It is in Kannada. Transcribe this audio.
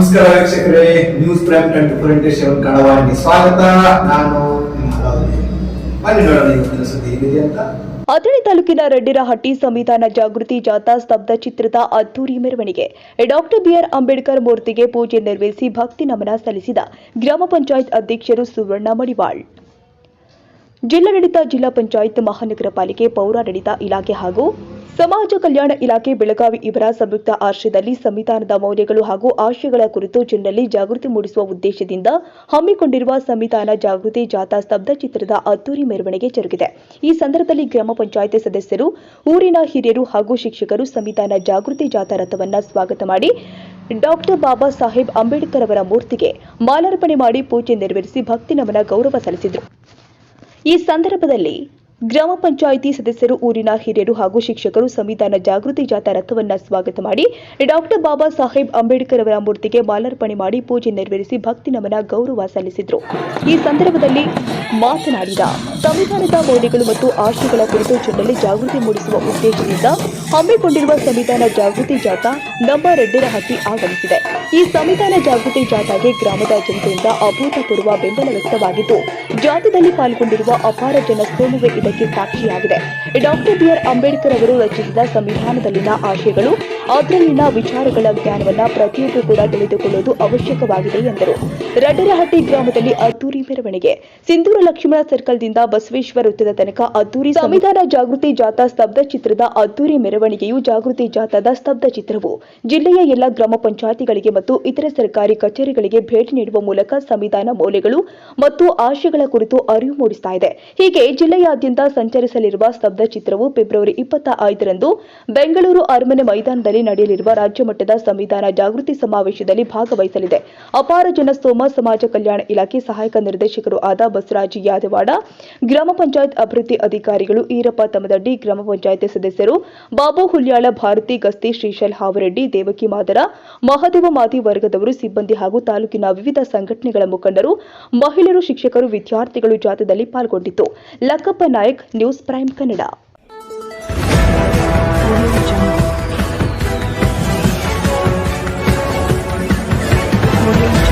ನಮಸ್ಕಾರ ವೀಕ್ಷಕರೇ news prime twenty four into seven ಸ್ವಾಗತ, ನಾನು ನಿಮ್ಮ. ಬನ್ನಿ ನೋಡೋಣ ಇವತ್ತಿನ ಸುದ್ದಿ ಏನಿದೆ ಅಂತ. ಅಥಣಿ ತಾಲೂಕಿನ ರೆಡ್ಡಿರಹಟ್ಟಿ ಸಂವಿಧಾನ ಜಾಗೃತಿ ಜಾಥಾ ಸ್ತಬ್ಧ ಚಿತ್ರದ ಅದ್ದೂರಿ ಮೆರವಣಿಗೆ. ಡಾಕ್ಟರ್ ಬಿಆರ್ ಅಂಬೇಡ್ಕರ್ ಮೂರ್ತಿಗೆ ಪೂಜೆ ನೆರವೇರಿಸಿ ಭಕ್ತಿ ನಮನ ಸಲ್ಲಿಸಿದ ಗ್ರಾಮ ಪಂಚಾಯತ್ ಅಧ್ಯಕ್ಷರು ಸುವರ್ಣ ಮಡಿವಾಳ್. ಜಿಲ್ಲಾಡಳಿತ, ಜಿಲ್ಲಾ ಪಂಚಾಯತ್ ಮಹಾನಗರ ಪಾಲಿಕೆ, ಪೌರಾಡಳಿತ ಇಲಾಖೆ ಹಾಗೂ ಸಮಾಜ ಕಲ್ಯಾಣ ಇಲಾಖೆ ಬೆಳಗಾವಿ ಇವರ ಸಂಯುಕ್ತ ಆಶ್ರಯದಲ್ಲಿ ಸಂವಿಧಾನದ ಮೌಲ್ಯಗಳು ಹಾಗೂ ಆಶಯಗಳ ಕುರಿತು ಜನರಲ್ಲಿ ಜಾಗೃತಿ ಮೂಡಿಸುವ ಉದ್ದೇಶದಿಂದ ಹಮ್ಮಿಕೊಂಡಿರುವ ಸಂವಿಧಾನ ಜಾಗೃತಿ ಜಾಥಾ ಸ್ತಬ್ಧ ಚಿತ್ರದ ಅದ್ದೂರಿ ಮೆರವಣಿಗೆ ಜರುಗಿದೆ. ಈ ಸಂದರ್ಭದಲ್ಲಿ ಗ್ರಾಮ ಪಂಚಾಯಿತಿ ಸದಸ್ಯರು, ಊರಿನ ಹಿರಿಯರು ಹಾಗೂ ಶಿಕ್ಷಕರು ಸಂವಿಧಾನ ಜಾಗೃತಿ ಜಾಥಾ ರಥವನ್ನು ಸ್ವಾಗತ ಮಾಡಿ ಡಾಕ್ಟರ್ ಬಾಬಾ ಸಾಹೇಬ್ ಅಂಬೇಡ್ಕರ್ ಅವರ ಮೂರ್ತಿಗೆ ಮಾಲಾರ್ಪಣೆ ಮಾಡಿ ಪೂಜೆ ನೆರವೇರಿಸಿ ಭಕ್ತಿ ನಮನ ಗೌರವ ಸಲ್ಲಿಸಿದರು. ಈ ಸಂದರ್ಭದಲ್ಲಿ ಗ್ರಾಮ ಪಂಚಾಯಿತಿ ಸದಸ್ಯರು, ಊರಿನ ಹಿರಿಯರು ಹಾಗೂ ಶಿಕ್ಷಕರು ಸಂವಿಧಾನ ಜಾಗೃತಿ ಜಾಥಾ ರಥವನ್ನು ಸ್ವಾಗತ ಮಾಡಿ, ಡಾಕ್ಟರ್ ಬಾಬಾ ಸಾಹೇಬ್ ಅಂಬೇಡ್ಕರ್ ಅವರ ಮೂರ್ತಿಗೆ ಮಾಲಾರ್ಪಣೆ ಮಾಡಿ ಪೂಜೆ ನೆರವೇರಿಸಿ ಭಕ್ತಿ ನಮನ ಗೌರವ ಸಲ್ಲಿಸಿದರು. ಈ ಸಂದರ್ಭದಲ್ಲಿ ಮಾತನಾಡಿದ ಸಂವಿಧಾನದ ಮೌಲ್ಯಗಳು ಮತ್ತು ಆಶಯಗಳ ಕುರಿತು ಜನರಲ್ಲಿ ಜಾಗೃತಿ ಮೂಡಿಸುವ ಉದ್ದೇಶದಿಂದ ಹಮ್ಮಿಕೊಂಡಿರುವ ಸಂವಿಧಾನ ಜಾಗೃತಿ ಜಾಥಾ ನಮ್ಮ ರೆಡ್ಡಿರಹಟ್ಟಿ ಆಗಮಿಸಿದೆ. ಈ ಸಂವಿಧಾನ ಜಾಗೃತಿ ಜಾಥಾಗೆ ಗ್ರಾಮದ ಜನತೆಯಿಂದ ಅಭೂತಪೂರ್ವ ಬೆಂಬಲ ವ್ಯಕ್ತವಾಗಿದ್ದು, ಜಾಥಾದಲ್ಲಿ ಪಾಲ್ಗೊಂಡಿರುವ ಅಪಾರ ಜನಸ್ತೋಮವೇ ಇದಕ್ಕೆ ಸಾಕ್ಷಿಯಾಗಿದೆ. ಡಾಕ್ಟರ್ ಬಿಆರ್ ಅಂಬೇಡ್ಕರ್ ಅವರು ರಚಿಸಿದ ಸಂವಿಧಾನದಲ್ಲಿನ ಆಶಯಗಳು ಅದರಲ್ಲಿನ ವಿಚಾರಗಳ ಜ್ಞಾನವನ್ನ ಪ್ರತಿಯೊಬ್ಬರು ಕೂಡ ತಿಳಿದುಕೊಳ್ಳುವುದು ಅವಶ್ಯಕವಾಗಿದೆ ಎಂದರು. ರಡ್ಡರಹಟ್ಟಿ ಗ್ರಾಮದಲ್ಲಿ ಅದ್ದೂರಿ ಮೆರವಣಿಗೆ. ಸಿಂಧೂರ ಲಕ್ಷ್ಮಣ ಸರ್ಕಲ್ದಿಂದ ಬಸವೇಶ್ವರ ವೃತ್ತದ ತನಕ ಅದ್ದೂರಿ ಸಂವಿಧಾನ ಜಾಗೃತಿ ಜಾಥಾ ಸ್ತಬ್ಧ ಚಿತ್ರದ ಅದ್ದೂರಿ ಮೆರವಣಿಗೆಯು ಜಾಗೃತಿ ಜಾಥಾದ ಸ್ತಬ್ಧ ಚಿತ್ರವು. ಜಿಲ್ಲೆಯ ಎಲ್ಲ ಗ್ರಾಮ ಪಂಚಾಯಿತಿಗಳಿಗೆ ಮತ್ತು ಇತರ ಸರ್ಕಾರಿ ಕಚೇರಿಗಳಿಗೆ ಭೇಟಿ ನೀಡುವ ಮೂಲಕ ಸಂವಿಧಾನ ಮೌಲ್ಯಗಳು ಮತ್ತು ಆಶಯಗಳ ಕುರಿತು ಅರಿವು ಮೂಡಿಸ್ತಾ ಹೀಗೆ ಜಿಲ್ಲೆಯಾದ್ಯಂತ ಸಂಚರಿಸಲಿರುವ ಸ್ತಬ್ಧ ಚಿತ್ರವು ಫೆಬ್ರವರಿ ಇಪ್ಪತ್ತ ಐದರಂದು ಬೆಂಗಳೂರು ಅರಮನೆ ಮೈದಾನದಲ್ಲಿ ನಡೆಯಲಿರುವ ರಾಜ್ಯ ಮಟ್ಟದ ಸಂವಿಧಾನ ಜಾಗೃತಿ ಸಮಾವೇಶದಲ್ಲಿ ಭಾಗವಹಿಸಲಿದೆ. ಅಪಾರ ಜನಸ್ತೋಮ ಸಮಾಜ ಕಲ್ಯಾಣ ಇಲಾಖೆ ಸಹಾಯಕ ನಿರ್ದೇಶಕರು ಆದ ಬಸವರಾಜ್ ಯಾದವಾಡ, ಗ್ರಾಮ ಪಂಚಾಯತ್ ಅಭಿವೃದ್ಧಿ ಅಧಿಕಾರಿಗಳು ಈರಪ್ಪ ತಮದಡ್ಡಿ ಗ್ರಾಮ ಪಂಚಾಯತ್ ಸದಸ್ಯರು ಬಾಬು ಹುಲ್ಯಾಳ, ಭಾರತಿ ಗಸ್ತಿ, ಶ್ರೀಶೈಲ್ ಹಾವರೆಡ್ಡಿ, ದೇವಕಿ ಮಾದರ, ಮಹದೇವ ಮಾದಿ ವರ್ಗದವರು ಸಿಬ್ಬಂದಿ ಹಾಗೂ ತಾಲೂಕಿನ ವಿವಿಧ ಸಂಘಟನೆಗಳ ಮುಖಂಡರು, ಮಹಿಳೆಯರು, ಶಿಕ್ಷಕರು, ವಿದ್ಯಾರ್ಥಿಗಳು ಜಾಥಾದಲ್ಲಿ ಪಾಲ್ಗೊಂಡಿತ್ತು Lakkappa Nayak news prime Kannada. Audio